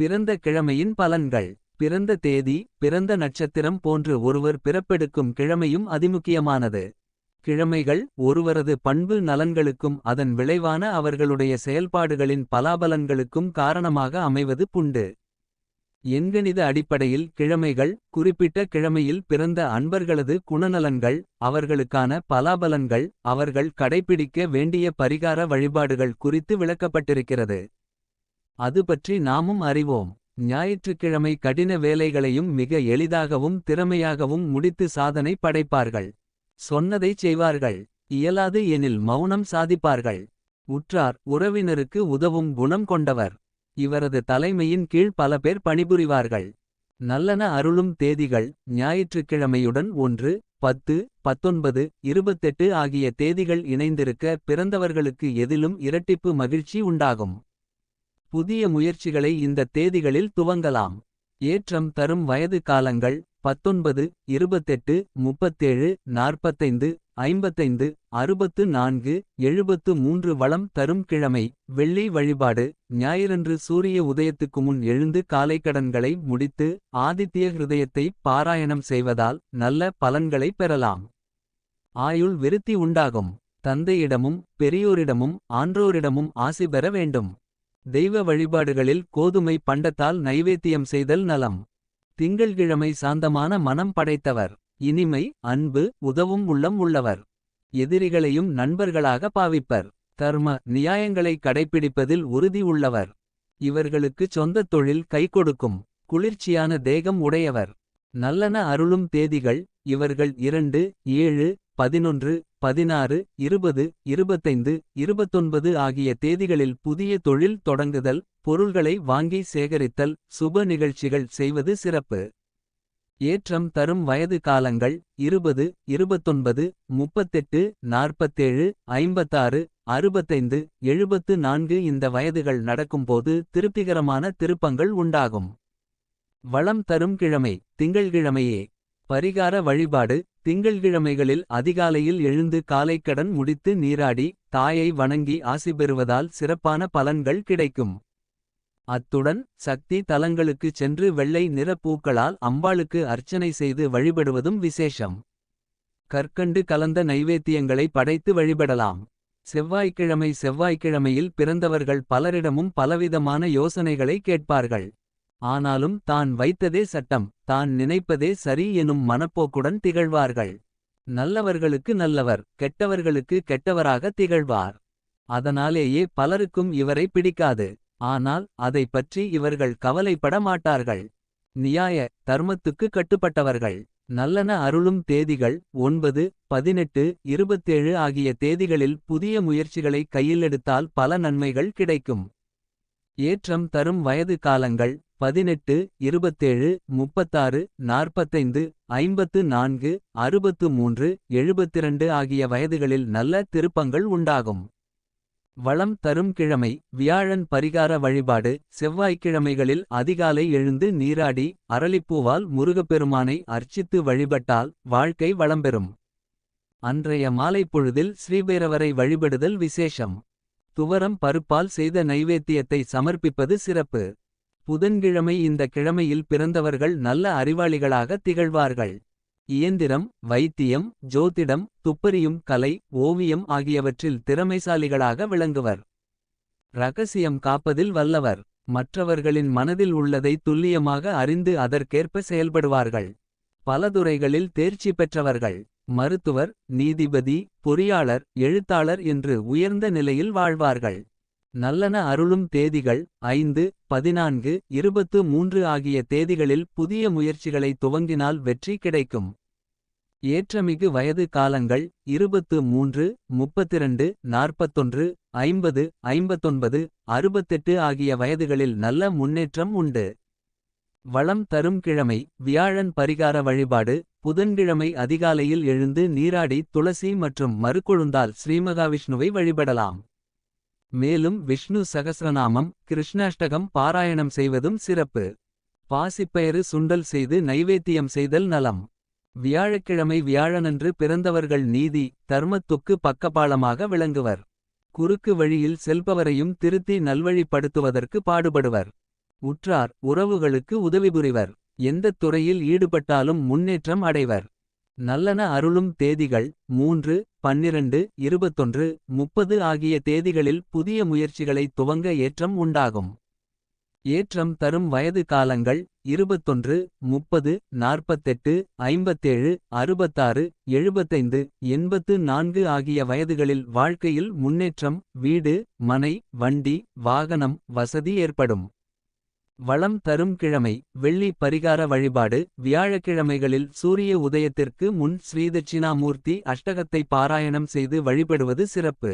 பிறந்த கிழமையின் பலன்கள். பிறந்த தேதி பிறந்த நட்சத்திரம் போன்று ஒருவர் பிறப்பெடுக்கும் கிழமையும் அதிமுக்கியமானது. கிழமைகள் ஒருவரது பண்பு நலன்களுக்கும் அதன் விளைவான அவர்களுடைய செயல்பாடுகளின் பலாபலன்களுக்கும் காரணமாக அமைவது புண்டு. எண்கணித அடிப்படையில் கிழமைகள் குறிப்பிட்ட கிழமையில் பிறந்த அன்பர்களது குணநலன்கள் அவர்களுக்கான பலாபலன்கள் அவர்கள் கடைப்பிடிக்க வேண்டிய பரிகார வழிபாடுகள் குறித்து விளக்கப்பட்டிருக்கிறது. அது பற்றி நாமும் அறிவோம். ஞாயிற்றுக்கிழமை கடின வேலைகளையும் மிக எளிதாகவும் திறமையாகவும் முடித்து சாதனை படைப்பார்கள். சொன்னதைச் செய்வார்கள். இயலாது எனில் மௌனம் சாதிப்பார்கள். உற்றார் உறவினருக்கு உதவும் குணம் கொண்டவர். இவரது தலைமையின் கீழ் பல பேர் பணிபுரிவார்கள். நல்லன அருளும் தேதிகள் ஞாயிற்றுக்கிழமையுடன் ஒன்று பத்து பத்தொன்பது இருபத்தெட்டு ஆகிய தேதிகள் இணைந்திருக்க பிறந்தவர்களுக்கு எதிலும் இரட்டிப்பு மகிழ்ச்சி உண்டாகும். புதிய முயற்சிகளை இந்த தேதிகளில் துவங்கலாம். ஏற்றம் தரும் வயது காலங்கள் பத்தொன்பது இருபத்தெட்டு முப்பத்தேழு நாற்பத்தைந்து ஐம்பத்தைந்து அறுபத்து நான்கு எழுபத்து மூன்று வளம் தரும் கிழமை வெள்ளி வழிபாடு ஞாயிறன்று சூரிய உதயத்துக்கு முன் எழுந்து காலைக்கடன்களை முடித்து ஆதித்ய ஹிருதயத்தை பாராயணம் செய்வதால் நல்ல பலன்களை பெறலாம். ஆயுள் விருத்தி உண்டாகும். தந்தையிடமும் பெரியோரிடமும் ஆன்றோரிடமும் ஆசி பெற வேண்டும். தெய்வ வழிபாடுகளில் கோதுமை பண்டத்தால் நைவேத்தியம் செய்தல் நலம். திங்கள்கிழமை சாந்தமான மனம் படைத்தவர். இனிமை அன்பு உதவும் உள்ளம் உள்ளவர். எதிரிகளையும் நண்பர்களாக பாவிப்பர். தர்ம நியாயங்களை கடைப்பிடிப்பதில் உறுதி உள்ளவர். இவர்களுக்கு சொந்த தொழில் கை கொடுக்கும். குளிர்ச்சியான தேகம் உடையவர். நல்லன அருளும் தேதிகள் இவர்கள் இரண்டு ஏழு பதினொன்று பதினாறு இருபது இருபத்தைந்து இருபத்தொன்பது ஆகிய தேதிகளில் புதிய தொழில் தொடங்குதல் பொருள்களை வாங்கி சேகரித்தல் சுப நிகழ்ச்சிகள் செய்வது சிறப்பு. ஏற்றம் தரும் வயது காலங்கள் இருபது இருபத்தொன்பது முப்பத்தெட்டு நாற்பத்தேழு ஐம்பத்தாறு அறுபத்தைந்து எழுபத்து நான்கு இந்த வயதுகள் நடக்கும்போது திருப்திகரமான திருப்பங்கள் உண்டாகும். வளம் தரும் கிழமை திங்கள்கிழமையே பரிகார வழிபாடு திங்கள்கிழமைகளில் அதிகாலையில் எழுந்து காலைக்கடன் முடித்து நீராடி தாயை வணங்கி ஆசி பெறுவதால் சிறப்பான பலன்கள் கிடைக்கும். அத்துடன் சக்தி தலங்களுக்குச் சென்று வெள்ளை நிற பூக்களால் அம்பாளுக்கு அர்ச்சனை செய்து வழிபடுவதும் விசேஷம். கற்கண்டு கலந்த நைவேத்தியங்களை படைத்து வழிபடலாம். செவ்வாய்க்கிழமை செவ்வாய்க்கிழமையில் பிறந்தவர்கள் பலரிடமும் பலவிதமான யோசனைகளை கேட்பார்கள். ஆனாலும் தான் வைத்ததே சட்டம் தான் நினைப்பதே சரி எனும் மனப்போக்குடன் திகழ்வார்கள். நல்லவர்களுக்கு நல்லவர் கெட்டவர்களுக்கு கெட்டவராக திகழ்வார். அதனாலேயே பலருக்கும் இவரை பிடிக்காது. ஆனால் அதை பற்றி இவர்கள் கவலைப்பட மாட்டார்கள். நியாய தர்மத்துக்கு கட்டுப்பட்டவர்கள். நல்லன அருளும் தேதிகள் ஒன்பது பதினெட்டு இருபத்தேழு ஆகிய தேதிகளில் புதிய முயற்சிகளை கையிலெடுத்தால் பல நன்மைகள் கிடைக்கும். ஏற்றம் தரும் வயது காலங்கள் பதினெட்டு இருபத்தேழு முப்பத்தாறு நாற்பத்தைந்து ஐம்பத்து நான்கு அறுபத்து மூன்று எழுபத்திரண்டு ஆகிய வயதுகளில் நல்ல திருப்பங்கள் உண்டாகும். வளம் தரும் கிழமை வியாழன் பரிகார வழிபாடு செவ்வாய்க்கிழமைகளில் அதிகாலை எழுந்து நீராடி அரளிப்பூவால் முருகப்பெருமானை அர்ச்சித்து வழிபட்டால் வாழ்க்கை வளம்பெறும். அன்றைய மாலை பொழுதில் ஸ்ரீபைரவரை வழிபடுதல் விசேஷம். துவரம் பருப்பால் செய்த நைவேத்தியத்தை சமர்ப்பிப்பது சிறப்பு. புதன்கிழமை இந்த கிழமையில் பிறந்தவர்கள் நல்ல அறிவாளிகளாக திகழ்வார்கள். இயந்திரம் வைத்தியம் ஜோதிடம் துப்பறியும் கலை ஓவியம் ஆகியவற்றில் திறமைசாலிகளாக விளங்குவர். ரகசியம் காப்பதில் வல்லவர். மற்றவர்களின் மனதில் உள்ளதை துல்லியமாக அறிந்து அதற்கேற்ப செயல்படுவார்கள். பல துறைகளில் தேர்ச்சி பெற்றவர்கள். மருத்துவர் நீதிபதி பொறியாளர் எழுத்தாளர் என்று உயர்ந்த நிலையில் வாழ்வார்கள். நல்லன அருளும் தேதிகள் ஐந்து பதினான்கு இருபத்து மூன்று ஆகிய தேதிகளில் புதிய முயற்சிகளை துவங்கினால் வெற்றி கிடைக்கும். ஏற்றமிகு வயது காலங்கள் இருபத்து மூன்று முப்பத்திரண்டு நாற்பத்தொன்று ஐம்பது ஐம்பத்தொன்பது அறுபத்தெட்டு ஆகிய வயதுகளில் நல்ல முன்னேற்றம் உண்டு. வளம் தரும் கிழமை வியாழன் பரிகார வழிபாடு புதன்கிழமை அதிகாலையில் எழுந்து நீராடி துளசி மற்றும் மறுக்கொழுந்தால் ஸ்ரீமகாவிஷ்ணுவை வழிபடலாம். மேலும் விஷ்ணு சகசிரநாமம் கிருஷ்ணாஷ்டகம் பாராயணம் செய்வதும் சிறப்பு. பாசிப்பயறு சுண்டல் செய்து நைவேத்தியம் செய்தல் நலம். வியாழக்கிழமை வியாழனன்று பிறந்தவர்கள் நீதி தர்மத்துக்கு பக்கபாலமாக விளங்குவர். குறுக்கு வழியில் செல்பவரையும் திருத்தி நல்வழிப்படுத்துவதற்கு பாடுபடுவர். உற்றார் உறவுகளுக்கு உதவி புரிவர். எந்தத் துறையில் ஈடுபட்டாலும் முன்னேற்றம் அடைவர். நல்லன அருளும் தேதிகள் மூன்று பன்னிரண்டு இருபத்தொன்று முப்பது ஆகிய தேதிகளில் புதிய முயற்சிகளை துவங்க ஏற்றம் உண்டாகும். ஏற்றம் தரும் வயது காலங்கள் இருபத்தொன்று முப்பது நாற்பத்தெட்டு ஐம்பத்தேழு அறுபத்தாறு எழுபத்தைந்து எண்பத்து நான்கு ஆகிய வயதுகளில் வாழ்க்கையில் முன்னேற்றம் வீடு மனை வண்டி வாகனம் வசதி ஏற்படும். வளம் தரும் கிழமை வெள்ளி பரிகார வழிபாடு வியாழக்கிழமைகளில் சூரிய உதயத்திற்கு முன் ஸ்ரீதட்சிணாமூர்த்தி அஷ்டகத்தை பாராயணம் செய்து வழிபடுவது சிறப்பு.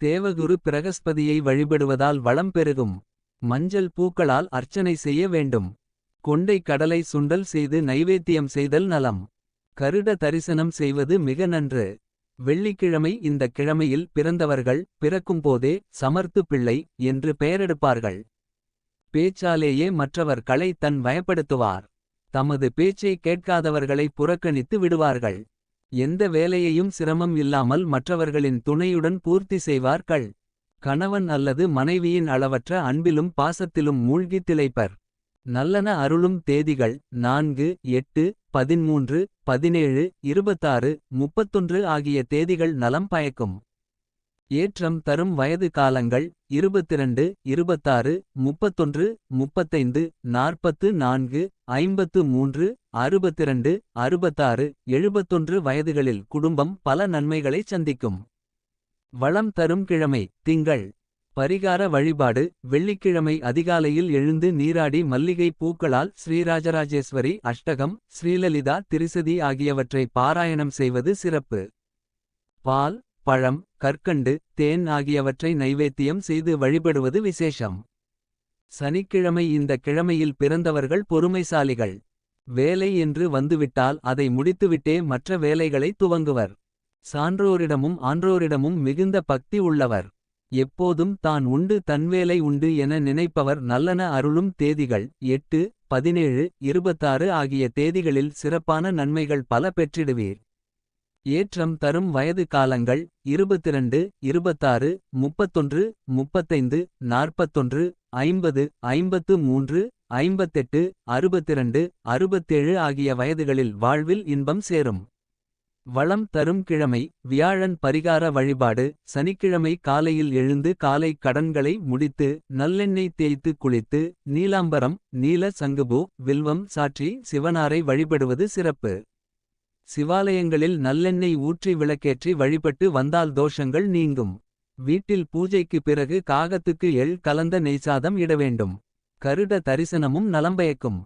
தேவகுரு பிரகஸ்பதியை வழிபடுவதால் வளம் பெருகும். மஞ்சள் பூக்களால் அர்ச்சனை செய்ய வேண்டும். கொண்டை கடலை சுண்டல் செய்து நைவேத்தியம் செய்தல் நலம். கருட தரிசனம் செய்வது மிக நன்று. வெள்ளிக்கிழமை இந்த கிழமையில் பிறந்தவர்கள் பிறக்கும்போதே சமர்த்து பிள்ளை என்று பெயரெடுப்பார்கள். பேச்சாலேயே மற்றவர் களை தன் வயப்படுத்துவார். தமது பேச்சை கேட்காதவர்களை புறக்கணித்து விடுவார்கள். எந்த வேலையையும் சிரமம் இல்லாமல் மற்றவர்களின் துணையுடன் பூர்த்தி செய்வார்கள். கணவன் அல்லது மனைவியின் அளவற்ற அன்பிலும் பாசத்திலும் மூழ்கித் திளைப்பர். நல்லன அருளும் தேதிகள் நான்கு எட்டு பதிமூன்று பதினேழு இருபத்தாறு முப்பத்தொன்று ஆகிய தேதிகள் நலம் பயக்கும். ஏற்றம் தரும் வயது காலங்கள் இருபத்திரண்டு இருபத்தாறு முப்பத்தொன்று முப்பத்தைந்து நாற்பத்து நான்கு ஐம்பத்து மூன்று அறுபத்திரண்டு அறுபத்தாறு எழுபத்தொன்று வயதுகளில் குடும்பம் பல நன்மைகளைச் சந்திக்கும். வளம் தரும் கிழமை திங்கள். பரிகார வழிபாடு வெள்ளிக்கிழமை அதிகாலையில் எழுந்து நீராடி மல்லிகை பூக்களால் ஸ்ரீராஜராஜேஸ்வரி அஷ்டகம் ஸ்ரீலலிதா திரிசதி ஆகியவற்றை பாராயணம் செய்வது சிறப்பு. பால் பழம் கற்கண்டு தேன் ஆகியவற்றை நைவேத்தியம் செய்து வழிபடுவது விசேஷம். சனிக்கிழமை இந்த கிழமையில் பிறந்தவர்கள் பொறுமைசாலிகள். வேலை என்று வந்துவிட்டால் அதை முடித்துவிட்டே மற்ற வேலைகளை துவங்குவர். சான்றோரிடமும் ஆன்றோரிடமும் மிகுந்த பக்தி உள்ளவர். எப்போதும் தான் உண்டு தன்வேலை உண்டு என நினைப்பவர் நல்லன அருளும் தேதிகள் எட்டு பதினேழு இருபத்தாறு ஆகிய தேதிகளில் சிறப்பான நன்மைகள் பல பெற்றிடுவீர். ஏற்றம் தரும் வயது காலங்கள் இருபத்திரண்டு இருபத்தாறு முப்பத்தொன்று முப்பத்தைந்து நாற்பத்தொன்று ஐம்பது ஐம்பத்து மூன்று ஐம்பத்தெட்டு அறுபத்திரண்டு அறுபத்தேழு ஆகிய வயதுகளில் வாழ்வில் இன்பம் சேரும். வளம் தரும் கிழமை வியாழன் பரிகார வழிபாடு சனிக்கிழமை காலையில் எழுந்து காலை கடன்களை முடித்து நல்லெண்ணெய் தேய்த்து குளித்து நீலாம்பரம் நீல சங்குபூ வில்வம் சாற்றி சிவனாரை வழிபடுவது சிறப்பு. சிவாலயங்களில் நல்லெண்ணெய் ஊற்றி விளக்கேற்றி வழிபட்டு வந்தால் தோஷங்கள் நீங்கும். வீட்டில் பூஜைக்கு பிறகு காகத்துக்கு எள் கலந்த நெய்சாதம் இட வேண்டும். கருட தரிசனமும் நலம்பயக்கும்.